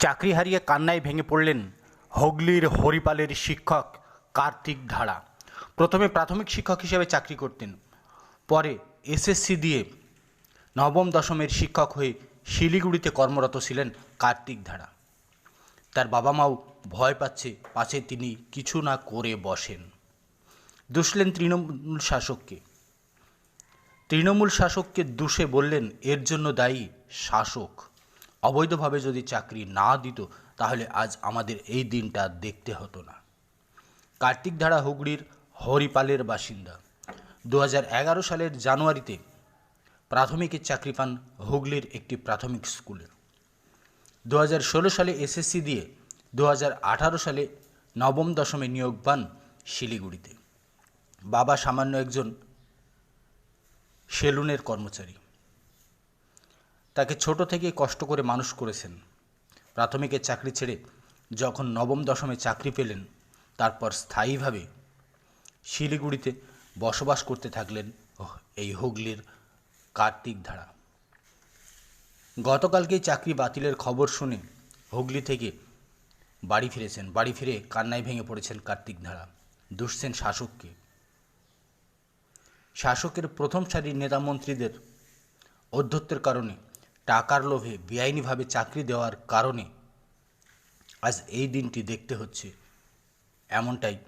চাকরি হারিয়ে কান্নায় ভেঙে পড়লেন হুগলির হরিপালের শিক্ষক কার্তিক ধাড়া প্রথমে প্রাথমিক শিক্ষক হিসেবে চাকরি করতেন, পরে এসএসসি দিয়ে নবম দশমের শিক্ষক হয়ে শিলিগুড়িতে কর্মরত ছিলেন কার্তিক ধাড়া তার বাবা মাও ভয় পাচ্ছে, পাছে তিনি কিছু না করে বসেন। দুষলেন তৃণমূল শাসককে। তৃণমূল শাসককে দুষে বললেন, এর জন্য দায়ী শাসক। অবৈধভাবে যদি চাকরি না দিত, তাহলে আজ আমাদের এই দিনটা দেখতে হতো না। কার্তিক ধারা হুগলির হরিপালের বাসিন্দা। দু হাজার এগারো সালের জানুয়ারিতে প্রাথমিকের চাকরি পান হুগলির একটি প্রাথমিক স্কুলে। দু হাজার ষোলো সালে এসএসসি দিয়ে দু হাজার আঠারো সালে নবম দশমে নিয়োগ পান শিলিগুড়িতে। বাবা সামান্য একজন সেলুনের কর্মচারী। তাকে ছোট থেকে কষ্ট করে মানুষ করেছেন। প্রাথমিকের চাকরি ছেড়ে যখন নবম দশমে চাকরি পেলেন, তারপর স্থায়ীভাবে শিলিগুড়িতে বসবাস করতে থাকলেন এই হুগলির কার্তিক ধারা। গতকালকেই চাকরি বাতিলের খবর শুনে হুগলি থেকে বাড়ি ফিরেছেন। বাড়ি ফিরে কান্নায় ভেঙে পড়েছেন কার্তিক ধারা, দুষছেন শাসককে। শাসকের প্রথম সারির নেতা মন্ত্রীদের অধ্যত্বের কারণে টাকার লোভে বেআইনিভাবে চাকরি দেওয়ার কারণে আজ এই দিনটি দেখতে হচ্ছে। এমনটাই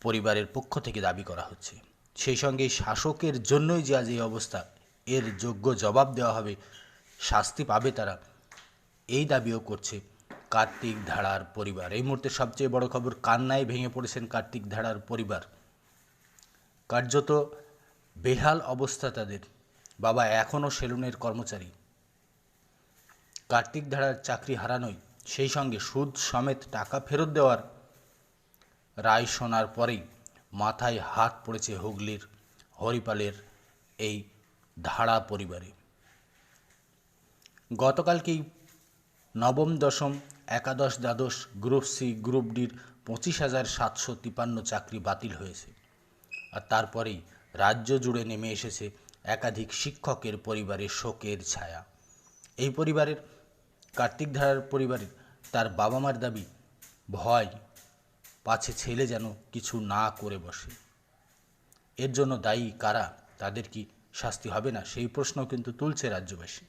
পরিবারের পক্ষ থেকে দাবি করা হচ্ছে। সেই সঙ্গে শাসকের জন্যই যে আজ এই অবস্থা, এর যোগ্য জবাব দেওয়া হবে, শাস্তি পাবে তারা, এই দাবিও করছে কার্তিক ধাড়ার পরিবার। এই মুহূর্তে সবচেয়ে বড় খবর, কান্নায় ভেঙে পড়েছেন কার্তিক ধাড়ার পরিবার। কার্যত বেহাল অবস্থা তাদের। বাবা এখনও সেলুনের কর্মচারী। কার্তিক ধারার চাকরি হারানোয় সেই সঙ্গে সুদ সমেত টাকা ফেরত দেওয়ার রায় শোনার পরেই মাথায় হাত পড়েছে হুগলির হরিপালের এই ধারা পরিবারে। গতকালকেই নবম, দশম, একাদশ, দ্বাদশ, গ্রুপ সি, গ্রুপ ডির পঁচিশ হাজার সাতশো তিপান্ন চাকরি বাতিল হয়েছে আর তারপরেই রাজ্য জুড়ে নেমে এসেছে একাধিক শিক্ষকের পরিবারের শোকের ছায়া। এই পরিবারের কার্তিক ধারার পরিবারের তার বাবা মার দাবি, ভয়, পাছে ছেলে যেন কিছু না করে বসে। এর জন্য দায়ী কারা, তাদের কি শাস্তি হবে না? সেই প্রশ্ন কিন্তু তুলছে রাজ্যবাসী।